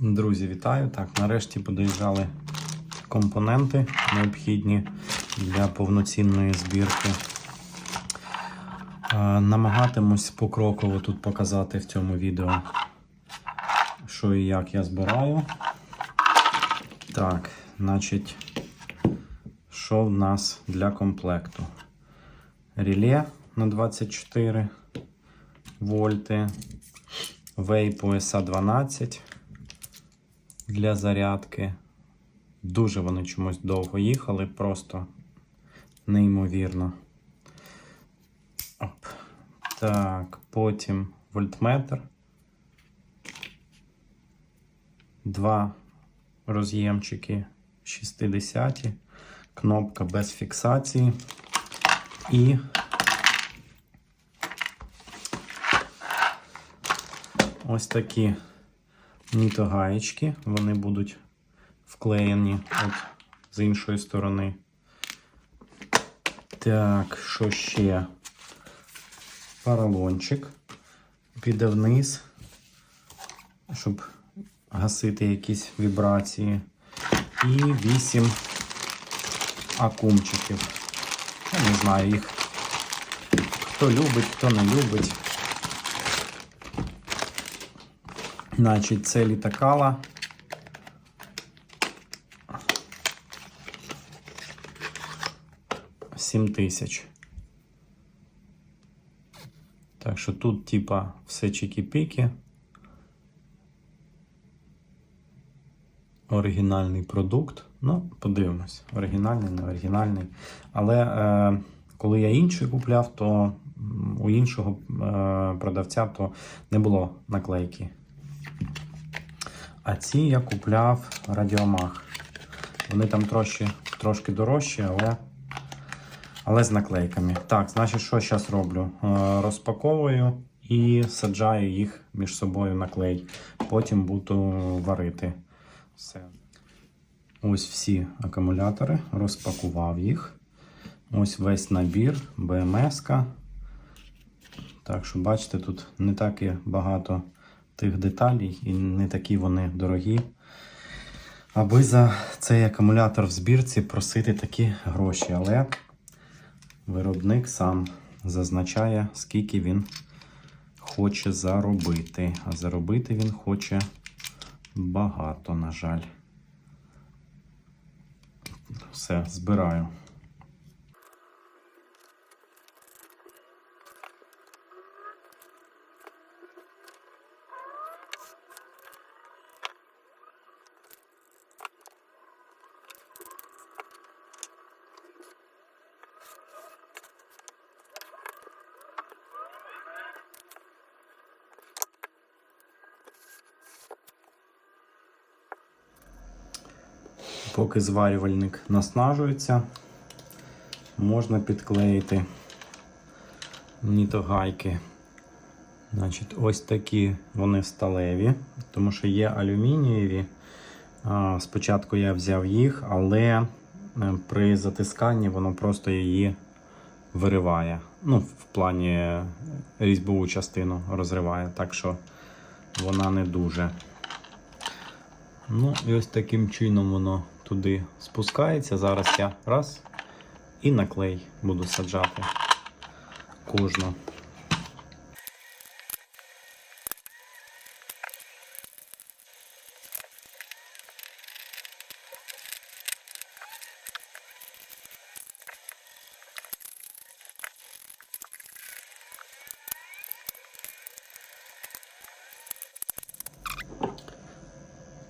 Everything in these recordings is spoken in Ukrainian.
Друзі, вітаю! Так, нарешті подоїжджали компоненти необхідні для повноцінної збірки. Е, Намагатимусь покроково тут показати в цьому відео, що і як я збираю. Так, значить, що в нас для комплекту? Реле на 24 вольти, вейпу SA12 для зарядки. Дуже вони чомусь довго їхали, просто неймовірно. Оп. Так, потім вольтметр. Два роз'ємчики 60, кнопка без фіксації і ось такі нітогаєчки. Вони будуть вклеєні от з іншої сторони. Так, що ще? Поролончик піде вниз, щоб гасити якісь вібрації. І 8 акумчиків. Я не знаю їх. Хто любить, хто не любить. Значить, це літакала. Сім тисяч. Так що тут, типа, все чики-піки. Оригінальний продукт. Ну, подивимось, оригінальний, не оригінальний. Але е, коли я інший купляв, то у іншого е, продавця то не було наклейки. А ці я купляв Радіомах. Вони там трошки, трошки дорожчі, але, але з наклейками. Так, значить, що зараз роблю? Е, Розпаковую і саджаю їх між собою на клей. Потім буду варити. Все. Ось всі акумулятори, розпакував їх. Ось весь набір, БМС. -ка. Так що, бачите, тут не так і багато тих деталей і не такі вони дорогі. Аби за цей акумулятор в збірці просити такі гроші. Але виробник сам зазначає, скільки він хоче заробити. А заробити він хоче багато, на жаль. Все, збираю. Поки зварювальник наснажується, можна підклеїти нітогайки. Значить, ось такі вони сталеві, тому що є алюмінієві. Спочатку я взяв їх, але е, при затисканні воно просто її вириває. Ну, в плані різьбову частину розриває, так що вона не дуже. Ну, і ось таким чином воно туди спускається. Зараз я раз і на клей буду саджати кожну.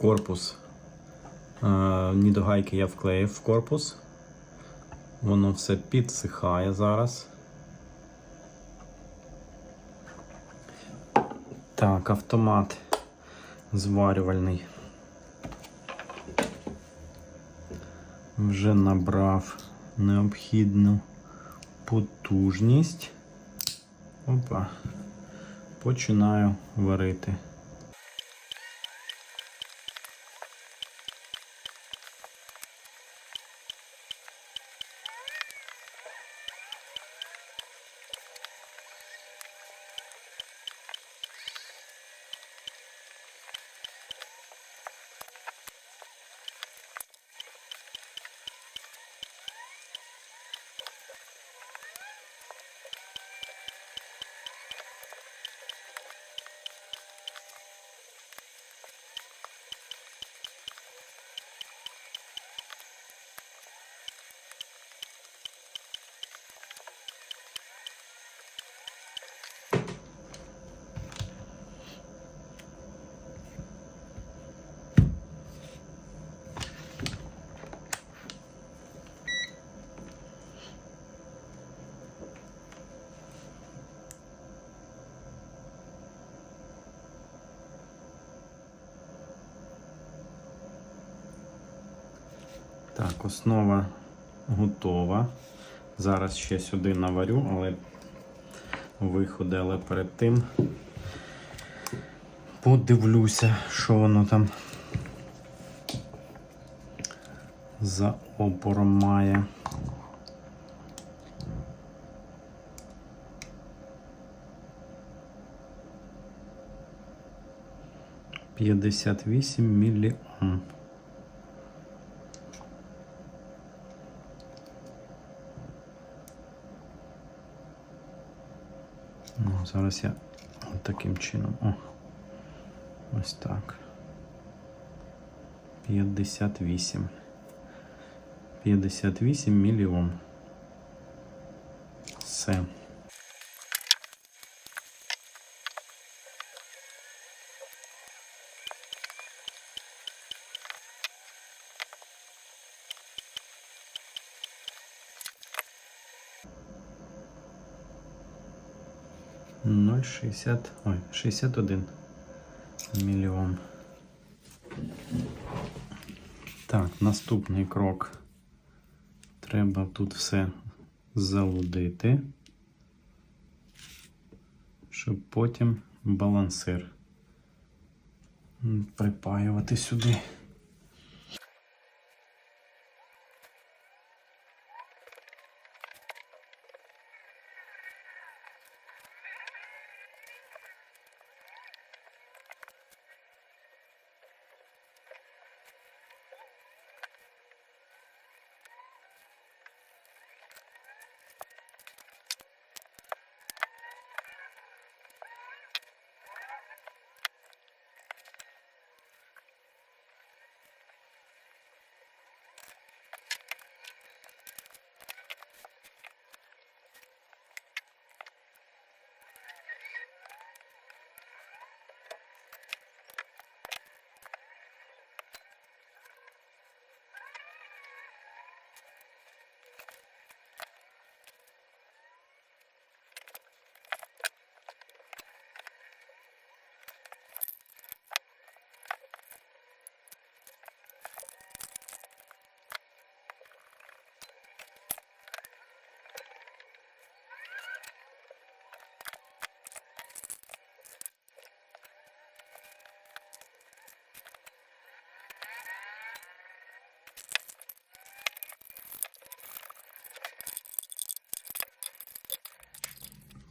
Корпус Е, Нідогайки я вклеїв в корпус. Воно все підсихає зараз. Так, автомат зварювальний. Вже набрав необхідну потужність. Опа, починаю варити. Так, основа готова. Зараз ще сюди наварю, але виходи, але перед тим подивлюся, що воно там за опором має. П'ятдесят вісім міліом. Ну, зараз я таким чином. О, ось так. 58. 58 мільйон. Все. Ноль шістдесят. Ой, 61 мільйон. Так, наступний крок. Треба тут все залудити, щоб потім балансир припаювати сюди.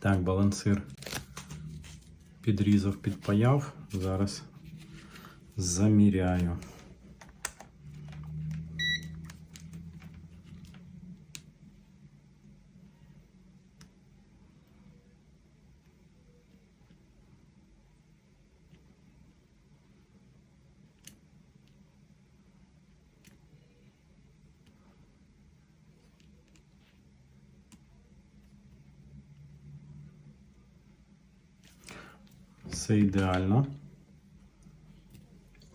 Так, балансир підрізав, підпаяв. Зараз заміряю. Все ідеально.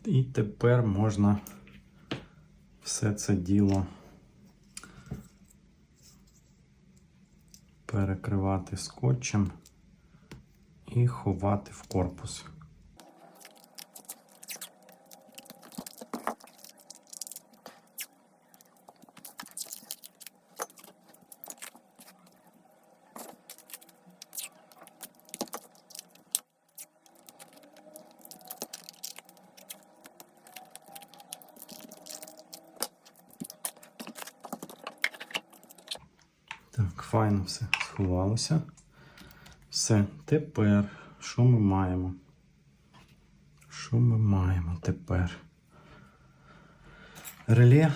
І тепер можна все це діло перекривати скотчем і ховати в корпус. Так, файно все сховалося. Все, тепер що ми маємо? Що ми маємо тепер? Реле.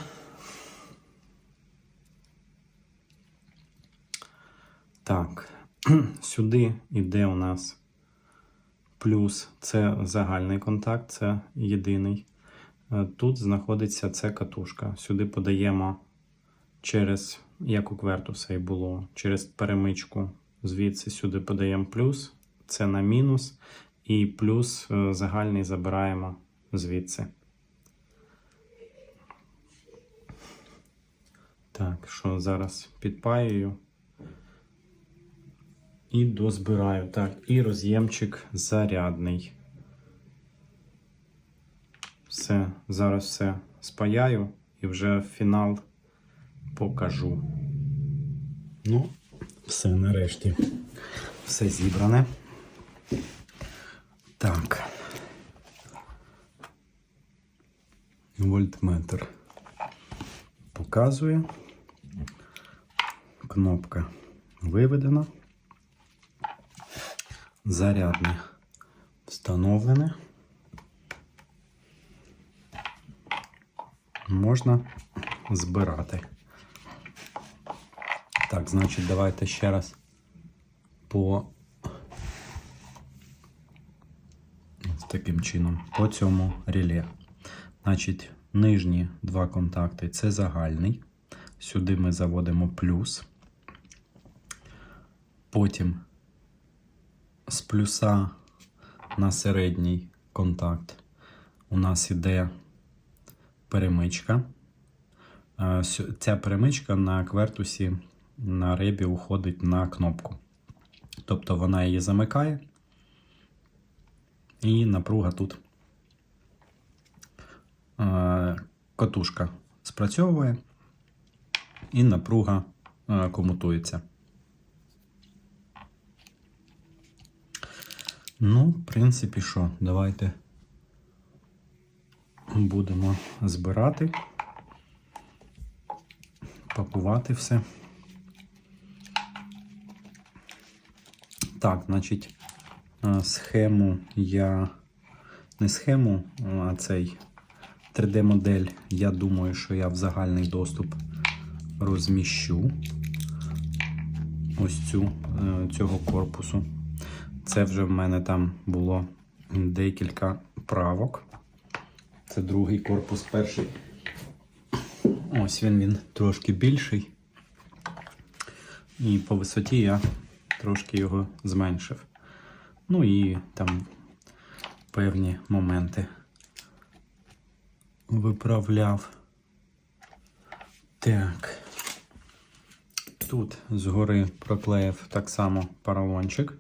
Так, сюди йде у нас плюс це загальний контакт, це єдиний. Е, Тут знаходиться це катушка. Сюди подаємо через, як у квертуса і було, через перемичку. Звідси сюди подаємо плюс, це на мінус, і плюс е, загальний забираємо звідси. Так, що зараз підпаюю і дозбираю. Так, і роз'ємчик зарядний. Все, зараз все спаяю і вже фінал покажу. Ну, все нарешті. Все зібране. Так. Вольтметр показує. Кнопка виведена. Зарядне встановлене. Можна збирати. Так, значить, давайте ще раз по таким чином, по цьому реле. Значить, нижні два контакти це загальний. Сюди ми заводимо плюс. Потім з плюса на середній контакт у нас іде перемичка. Е, Ця перемичка на квертусі на ребі уходить на кнопку. Тобто вона її замикає, і напруга тут. Е, Катушка спрацьовує, і напруга е, комутується. Ну, в принципі, що, давайте будемо збирати, пакувати все. Так, значить, е, схему я не схему, а цей 3D-модель, я думаю, що я в загальний доступ розміщу ось цю е, цього корпусу. Це вже в мене там було декілька правок. Це другий корпус, перший. Ось він він трошки більший. І по висоті я трошки його зменшив. Ну і там певні моменти виправляв. Так. Тут згори проклеїв так само поролончик,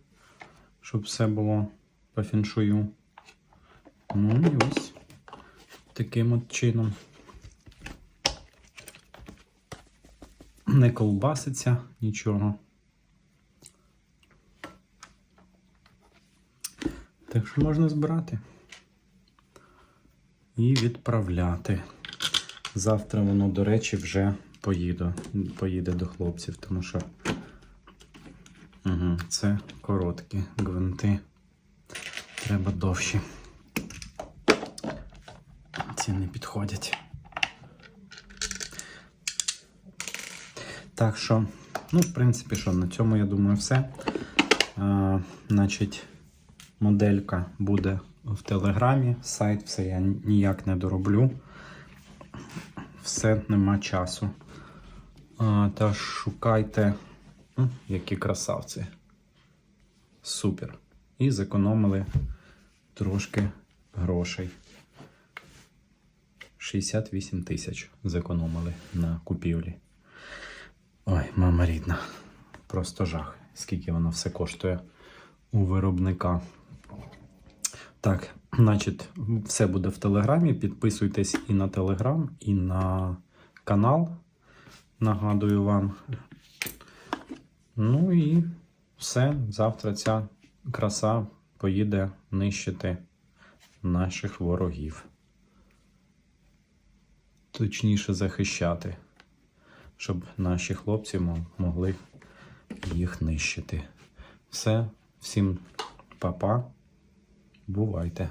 щоб все було по фіншую. Ну і ось таким от чином. Не колбаситься нічого. Так можна збирати і відправляти. Завтра воно, до речі, вже поїде, поїде до хлопців, тому що угу, це короткі гвинти. Треба довші. Ці не підходять. Так що, ну, в принципі, що, на цьому, я думаю, все. А, значить, моделька буде в Телеграмі. Сайт все я ніяк не дороблю. Все нема часу. А, та шукайте, які красавці. Супер. І зекономили трошки грошей. 68 тисяч зекономили на купівлі. Ой, мама рідна. Просто жах. Скільки воно все коштує у виробника. Так, значить, все буде в Телеграмі. Підписуйтесь і на Телеграм, і на канал. Нагадую вам. Ну і все. Завтра ця краса поїде нищити наших ворогів. Точніше захищати, щоб наші хлопці могли їх нищити. Все, всім па-па. Бувайте.